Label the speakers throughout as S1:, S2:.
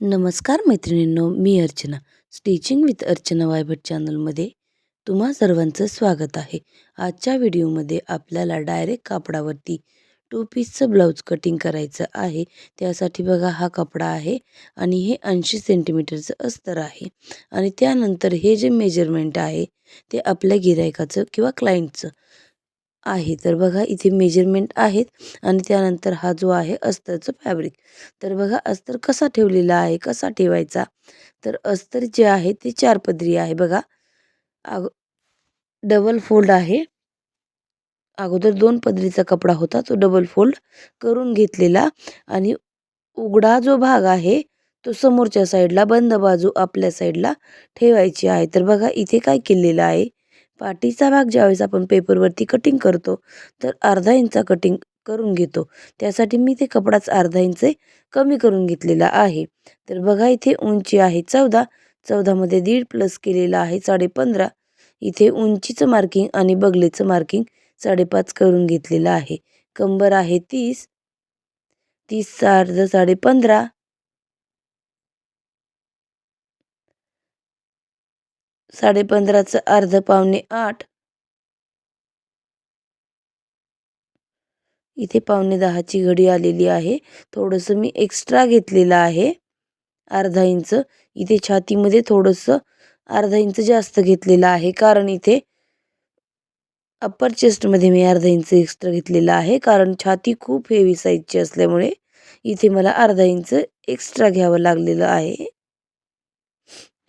S1: नमस्कार मैत्रिणींनो मी अर्चना. स्टिचिंग विथ अर्चना वायभट चॅनलमध्ये तुम्हा सर्वांचं स्वागत आहे. आजच्या व्हिडिओमध्ये आपल्याला डायरेक्ट कापडावरती टू पीसचं ब्लाऊज कटिंग करायचं आहे. त्यासाठी बघा हा कपडा आहे आणि हे ऐंशी सेंटीमीटरचं अस्तर आहे. आणि त्यानंतर हे जे मेजरमेंट आहे ते आपल्या गिरायकाचं किंवा क्लायंटचं आहे. तर बघा इथे मेजरमेंट आहेत आणि त्यानंतर हा जो आहे अस्तरचं फॅब्रिक तर बघा अस्तर कसा ठेवलेला आहे कसा ठेवायचा? तर अस्तर जे आहे ते चार पदरी आहे बघा. अग डबल फोल्ड आहे. अगोदर दोन पदरीचा कपडा होता तो डबल फोल्ड करून घेतलेला आणि उघडा जो भाग आहे तो समोरच्या साईडला बंद बाजू आपल्या साईडला ठेवायची आहे. तर बघा इथे काय केलेलं आहे? पाठीचा भाग ज्यावेळेस आपण पेपरवरती कटिंग करतो तर अर्धा इंचा कटिंग करून घेतो. त्यासाठी मी ते कपडाच अर्धा इंच कमी करून घेतलेला आहे. तर बघा इथे उंची आहे चौदा चौदामध्ये दीड प्लस केलेला आहे साडेपंधरा. इथे उंचीचं मार्किंग आणि बगलेचं मार्किंग साडेपाच करून घेतलेलं आहे. कंबर आहे तीस तीसचा अर्ध साडेपंधरा. साडेपंधराचं अर्ध पावणे आठ. इथे पावणे दहाची घडी आलेली आहे. थोडंसं मी एक्स्ट्रा घेतलेलं आहे. अर्धा इंच. इथे छातीमध्ये थोडंसं अर्धा इंच जास्त घेतलेलं आहे. कारण इथे अप्पर चेस्टमध्ये मी अर्धा इंच एक्स्ट्रा घेतलेला आहे. कारण छाती खूप हेवी साईजची असल्यामुळे इथे मला अर्धा इंच एक्स्ट्रा घ्यावं लागलेलं आहे.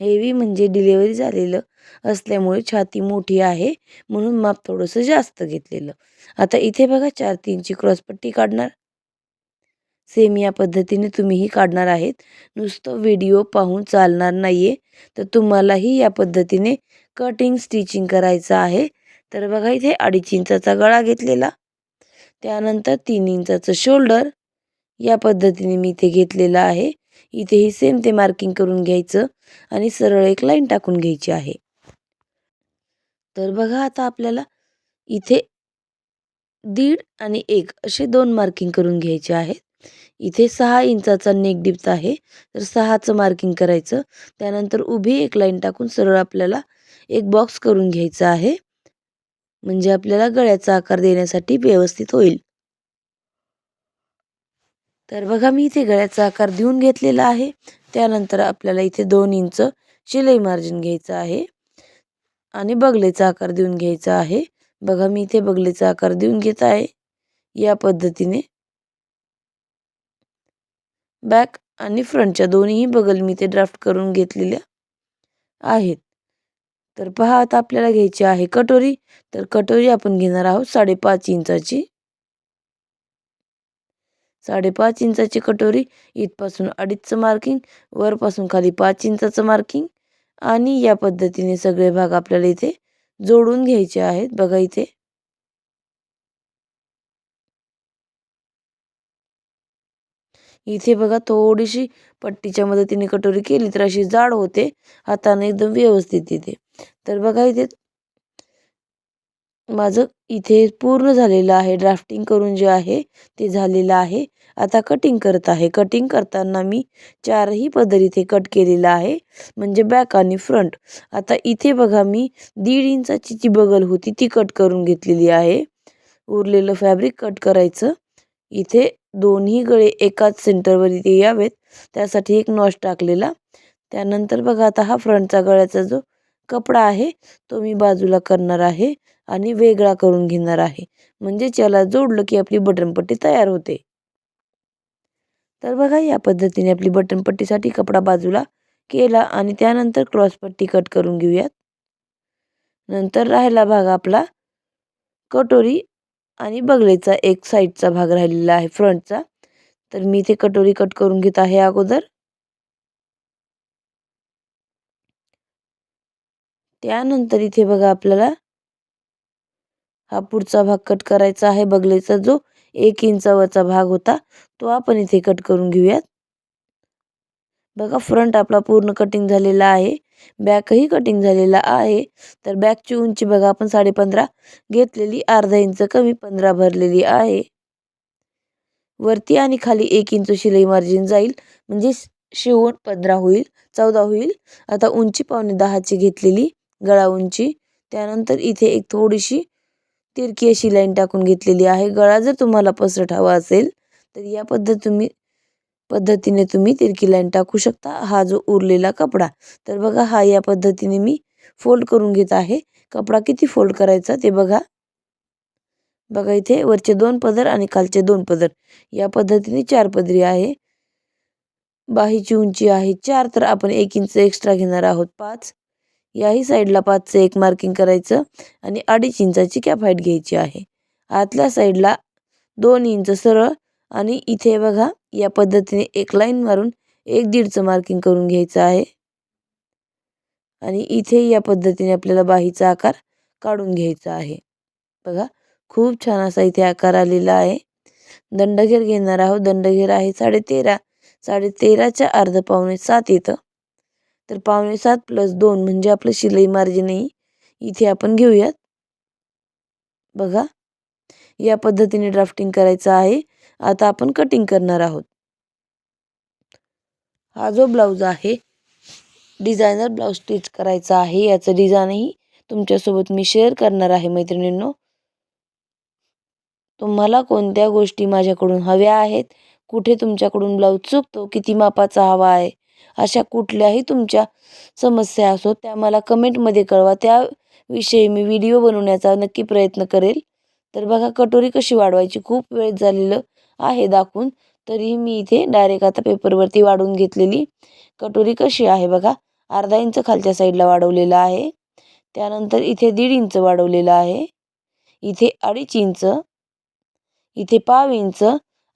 S1: हेवी म्हणजे डिलेवरी झालेलं असल्यामुळे छाती मोठी आहे म्हणून माप थोडंसं जास्त घेतलेलं. आता इथे बघा चार तीनची क्रॉसपट्टी काढणार. सेम या पद्धतीने तुम्हीही काढणार आहेत. नुसतं व्हिडिओ पाहून चालणार नाही आहे तर तुम्हालाही या पद्धतीने कटिंग स्टिचिंग करायचं आहे. तर बघा इथे अडीच इंचाचा गळा घेतलेला. त्यानंतर तीन इंचाचं शोल्डर या पद्धतीने मी इथे घेतलेलं आहे. इथेही सेम ते मार्किंग करून घ्यायचं आणि सरळ एक लाईन टाकून घ्यायची आहे. तर बघा आता आपल्याला इथे दीड आणि एक असे दोन मार्किंग करून घ्यायचे आहेत. इथे सहा इंचाचा नेक डिप्त आहे. तर सहाचं मार्किंग करायचं. त्यानंतर उभी एक लाईन टाकून सरळ आपल्याला एक बॉक्स करून घ्यायचा आहे. म्हणजे आपल्याला गळ्याचा आकार देण्यासाठी व्यवस्थित होईल. तर बघा मी इथे गळ्याचा आकार देऊन घेतलेला आहे. त्यानंतर आपल्याला इथे दोन इंच शिलाई मार्जिन घ्यायचं आहे. आणि बगलेचा आकार देऊन घ्यायचा आहे. बघा मी इथे बगलेचा आकार देऊन घेत आहे. या पद्धतीने बॅक आणि फ्रंटच्या दोन्हीही बगल मी ते ड्राफ्ट करून घेतलेल्या आहेत. तर पहा आता आपल्याला घ्यायची आहे कटोरी. तर कटोरी आपण घेणार आहोत साडेपाच इंचाची. साडेपाच इंचाची कटोरी इथपासून अडीचचं मार्किंग वरपासून खाली पाच इंचाचं मार्किंग आणि या पद्धतीने सगळे भाग आपल्याला इथे जोडून घ्यायचे आहेत. बघा इथे. इथे बघा थोडीशी पट्टीच्या मदतीने कटोरी केली तर अशी जाड होते. हाताने एकदम व्यवस्थित येते. तर बघा इथे माझं इथे पूर्ण झालेलं आहे. ड्राफ्टिंग करून जे आहे ते झालेलं आहे. आता कटिंग करत आहे. कटिंग करताना मी चारही पदर इथे कट केलेला आहे. म्हणजे बॅक आणि फ्रंट आता इथे बघा मी दीड इंचाची जी बगल होती ती कट करून घेतलेली आहे. उरलेलं फॅब्रिक कट करायचं. इथे दोन्ही गळे एकाच सेंटरवर इथे यावेत. त्यासाठी एक नॉश टाकलेला. त्यानंतर बघा आता हा फ्रंटचा गळ्याचा जो कपडा आहे तो मी बाजूला करणार आहे. आणि वेगळा करून घेणार आहे. म्हणजे याला जोडलं की आपली बटनपट्टी तयार होते. तर बघा या पद्धतीने आपली बटनपट्टीसाठी कपडा बाजूला केला आणि त्यानंतर क्रॉसपट्टी कट करून घेऊयात. नंतर राहिला भाग आपला कटोरी आणि बगलेचा एक साईडचा भाग राहिलेला आहे फ्रंटचा. तर मी इथे कटोरी कट करून घेत आहे अगोदर. त्यानंतर इथे बघा आपल्याला हा पुढचा भाग कट करायचा आहे. बगलेचा जो एक इंचावरचा भाग होता तो आपण इथे कट करून घेऊयात. बघा फ्रंट आपला पूर्ण कटिंग झालेला आहे. बॅकही कटिंग झालेला आहे. तर बॅकची उंची बघा आपण साडेपंधरा घेतलेली अर्धा इंच कमी पंधरा भरलेली आहे. वरती आणि खाली एक इंच शिलाई मार्जिन जाईल. म्हणजे शिवण पंधरा होईल चौदा होईल. आता उंची पावणे दहाची घेतलेली गळा उंची. त्यानंतर इथे एक थोडीशी तिरकी अशी लाईन टाकून घेतलेली आहे. गळा जर तुम्हाला पसरट हवा असेल तर या पद्धत तुम्ही पद्धतीने तुम्ही तिरकी लाईन टाकू शकता. हा जो उरलेला कपडा तर बघा हा या पद्धतीने मी फोल्ड करून घेत आहे. कपडा किती फोल्ड करायचा ते बघा. बघा इथे वरचे दोन पदर आणि खालचे दोन पदर. या पद्धतीने चार पदरी आहे. बाहीची उंची आहे. चार तर आपण एक इंच एक्स्ट्रा घेणार आहोत. पाच. याही साईडला पाचचं एक मार्किंग करायचं आणि अडीच इंचाची कॅप हाईट घ्यायची आहे. आतल्या साईडला दोन इंच सरळ आणि इथे बघा या पद्धतीने एक लाईन मारून एक दीडचं मार्किंग करून घ्यायचं आहे. आणि इथे या पद्धतीने आपल्याला बाहीचा आकार काढून घ्यायचा आहे. बघा खूप छान असा इथे आकार आलेला आहे. दंडघेर घेणार आहोत. दंडघेर आहे साडेतेरा साडेतेराच्या अर्ध पावणे सात येतं. तर पावणे सात प्लस दोन म्हणजे आपलं शिलाई मार्जिनही इथे आपण घेऊयात. बघा. या पद्धतीने ड्राफ्टिंग करायचं आहे. आता आपण कटिंग करणार आहोत. हा जो ब्लाऊज आहे डिझायनर ब्लाऊज स्टिच करायचा आहे. याचं डिझाईनही तुमच्यासोबत मी शेअर करणार आहे मैत्रिणींनो. तुम्हाला कोणत्या गोष्टी माझ्याकडून हव्या आहेत? कुठे तुमच्याकडून ब्लाऊज चुकतो? किती मापाचा हवा आहे? अशा कुठल्याही तुमच्या समस्या असो त्या मला कमेंटमध्ये कळवा. त्याविषयी मी व्हिडिओ बनवण्याचा नक्की प्रयत्न करेल. तर बघा कटोरी कशी वाढवायची? खूप वेळ झालेलं आहे दाखवून. तरीही मी इथे डायरेक्ट आता पेपरवरती वाढवून घेतलेली. कटोरी कशी आहे बघा? अर्धा इंच खालच्या साईडला वाढवलेलं आहे. त्यानंतर इथे दीड इंच वाढवलेलं आहे. इथे अडीच इंच इथे पाव इंच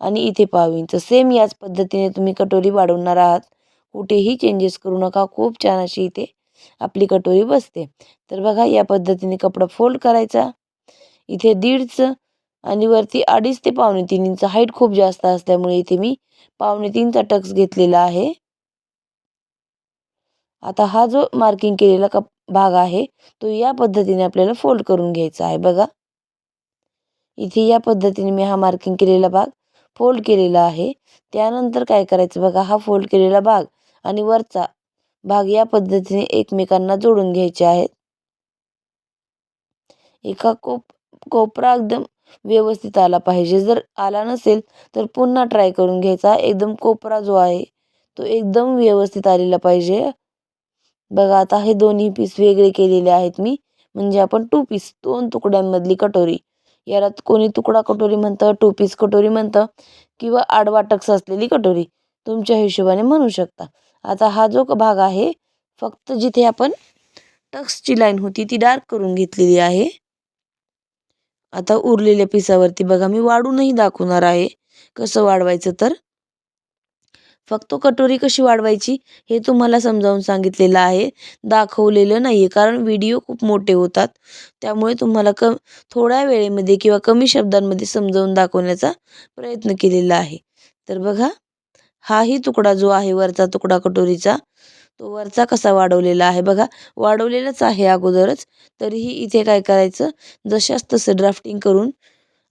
S1: आणि इथे पाव इंच. सेम याच पद्धतीने तुम्ही कटोरी वाढवणार आहात. कुठेही चेंजेस करू नका. खूप छान अशी इथे आपली कटोरी बसते. तर बघा या पद्धतीने कपडा फोल्ड करायचा. इथे दीडचं आणि वरती अडीच ते पावणे तीन इंच हाईट खूप जास्त असल्यामुळे इथे मी पावणे तीनचा टक्स घेतलेला आहे. आता हा जो मार्किंग केलेला कप भाग आहे तो या पद्धतीने आपल्याला फोल्ड करून घ्यायचा आहे. बघा. इथे या पद्धतीने मी हा मार्किंग केलेला भाग फोल्ड केलेला आहे. त्यानंतर काय करायचं बघा हा फोल्ड केलेला भाग आणि वरचा भाग या पद्धतीने एकमेकांना जोडून घ्यायचे आहेत. एका कोप कोपरा एकदम व्यवस्थित आला पाहिजे. जर आला नसेल तर पुन्हा ट्राय करून घ्यायचा. एकदम कोपरा जो आहे तो एकदम व्यवस्थित आलेला पाहिजे. बघा आता हे दोन्ही पीस वेगळे केलेले आहेत मी. म्हणजे आपण टू पीस दोन तुकड्यांमधली कटोरी. याला कोणी तुकडा कटोरी म्हणतं टू पीस कटोरी म्हणतं किंवा आडवाटक्स असलेली कटोरी. तुमच्या हिशोबाने म्हणू शकता. आता हा जो भाग आहे फक्त जिथे आपण टक्सची लाईन होती ती डार्क करून घेतलेली आहे. आता उरलेल्या पिसावरती बघा मी वाढूनही दाखवणार आहे कसं वाढवायचं तर. फक्त कटोरी कशी वाढवायची हे तुम्हाला समजावून सांगितलेलं आहे. दाखवलेलं नाही आहे कारण व्हिडिओ खूप मोठे होतात. त्यामुळे तुम्हाला क थोड्या वेळेमध्ये किंवा कमी शब्दांमध्ये समजावून दाखवण्याचा प्रयत्न केलेला आहे. तर बघा हाही तुकडा जो आहे वरचा तुकडा कटोरीचा तो वरचा कसा वाढवलेला आहे बघा. वाढवलेलाच आहे अगोदरच. तरीही इथे काय करायचं? जशाच तसं ड्राफ्टिंग करून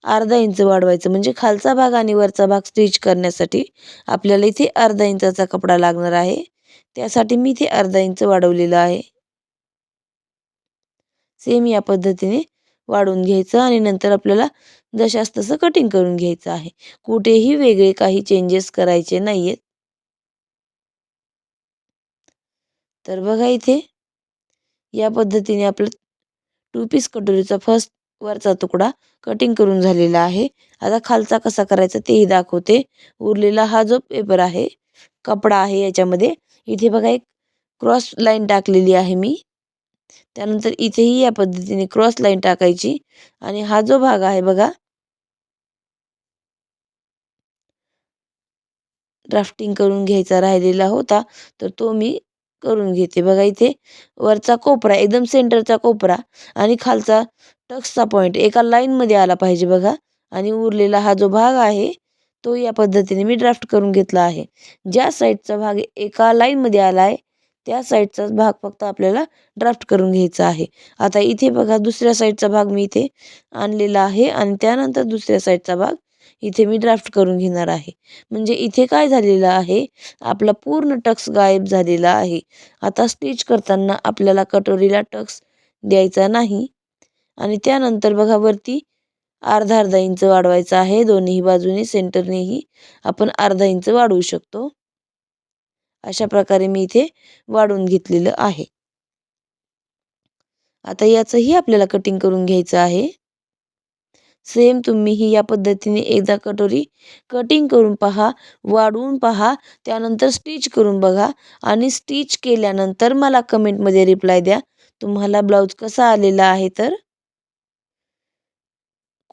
S1: अर्धा इंच वाढवायचं. म्हणजे खालचा भाग आणि वरचा भाग स्टिच करण्यासाठी आपल्याला इथे अर्धा इंचाचा कपडा लागणार आहे. त्यासाठी मी इथे अर्धा इंच वाढवलेलं आहे. सेम या पद्धतीने वाढवून घ्यायचं आणि नंतर आपल्याला जशास तसं कटिंग करून घ्यायचं आहे. कुठेही वेगळे काही चेंजेस करायचे नाही आहेत तर बघा इथे या पद्धतीने आपलं टू पीस कटोरीचा फर्स्ट वरचा तुकडा कटिंग करून झालेला आहे. आता खालचा कसा करायचा तेही दाखवते. उरलेला हा जो पेपर आहे कपडा आहे याच्यामध्ये इथे बघा एक क्रॉस लाईन टाकलेली आहे मी. त्यानंतर इथेही या पद्धतीने क्रॉस लाईन टाकायची. आणि हा जो भाग आहे बघा. ड्राफ्टिंग करून घ्यायचा राहिलेला होता. तर तो मी करून घेते बघा इथे. वरचा कोपरा एकदम सेंटरचा कोपरा आणि खालचा टक्सचा पॉईंट एका लाईनमध्ये आला पाहिजे बघा. आणि उरलेला हा जो भाग आहे तो या पद्धतीने मी ड्राफ्ट करून घेतला आहे. ज्या साईडचा भाग एका लाईनमध्ये आला आहे त्या साईडचाच भाग फक्त आपल्याला ड्राफ्ट करून घ्यायचा आहे. आता इथे बघा दुसऱ्या साईडचा भाग मी इथे आणलेला आहे आणि त्यानंतर दुसऱ्या साईडचा भाग इथे मी ड्राफ्ट करून घेणार आहे. म्हणजे इथे काय झालेलं आहे? आपला पूर्ण टक्स गायब झालेला आहे. आता स्टिच करताना आपल्याला कटोरीला टक्स द्यायचा नाही. आणि त्यानंतर बघा वरती अर्धा अर्धा इंच वाढवायचं आहे. दोन्ही बाजूने सेंटरनेही आपण अर्धा इंच वाढवू शकतो. अशा प्रकारे मी इथे वाढून घेतलेलं आहे. आता याचंही आपल्याला कटिंग करून घ्यायचं आहे. सेम तुम्ही ही या पद्धतीने एकदा कटोरी कटिंग करून पहा वाढवून पहा त्यानंतर स्टिच करून बघा आणि स्टिच केल्यानंतर मला कमेंटमध्ये रिप्लाय द्या. तुम्हाला ब्लाऊज कसा आलेला आहे तर?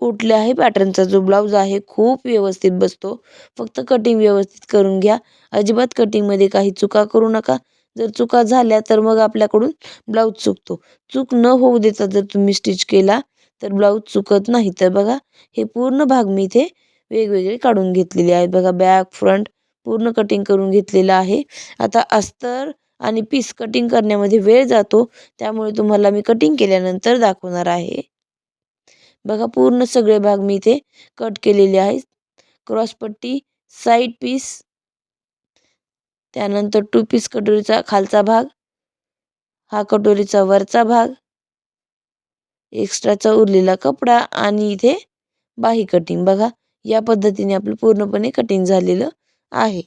S1: कुठल्याही पॅटर्नचा जो ब्लाऊज आहे खूप व्यवस्थित बसतो. फक्त कटिंग व्यवस्थित करून घ्या. अजिबात कटिंगमध्ये काही चुका करू नका. जर चुका झाल्या तर मग आपल्याकडून ब्लाऊज चुकतो. चूक न होऊ देता जर तुम्ही स्टिच केला तर ब्लाऊज चुकत नाही. तर बघा हे पूर्ण भाग मी इथे वेगवेगळे काढून घेतलेले आहेत. बघा बॅक फ्रंट पूर्ण कटिंग करून घेतलेलं आहे. आता अस्तर आणि पीस कटिंग करण्यामध्ये वेळ जातो. त्यामुळे तुम्हाला मी कटिंग केल्यानंतर दाखवणार आहे. बघा पूर्ण सगळे भाग मी इथे कट केलेले आहेत. क्रॉसपट्टी साईड पीस त्यानंतर टू पीस कटोरीचा खालचा भाग हा कटोरीचा वरचा भाग एक्स्ट्राचा उरलेला कपडा आणि इथे बाही कटिंग बघा या पद्धतीने आपलं पूर्णपणे कटिंग झालेलं आहे.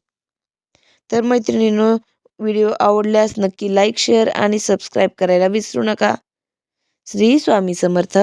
S1: तर मैत्रिणीनं व्हिडिओ आवडल्यास नक्की लाईक शेअर आणि सबस्क्राईब करायला विसरू नका. श्री स्वामी समर्थ.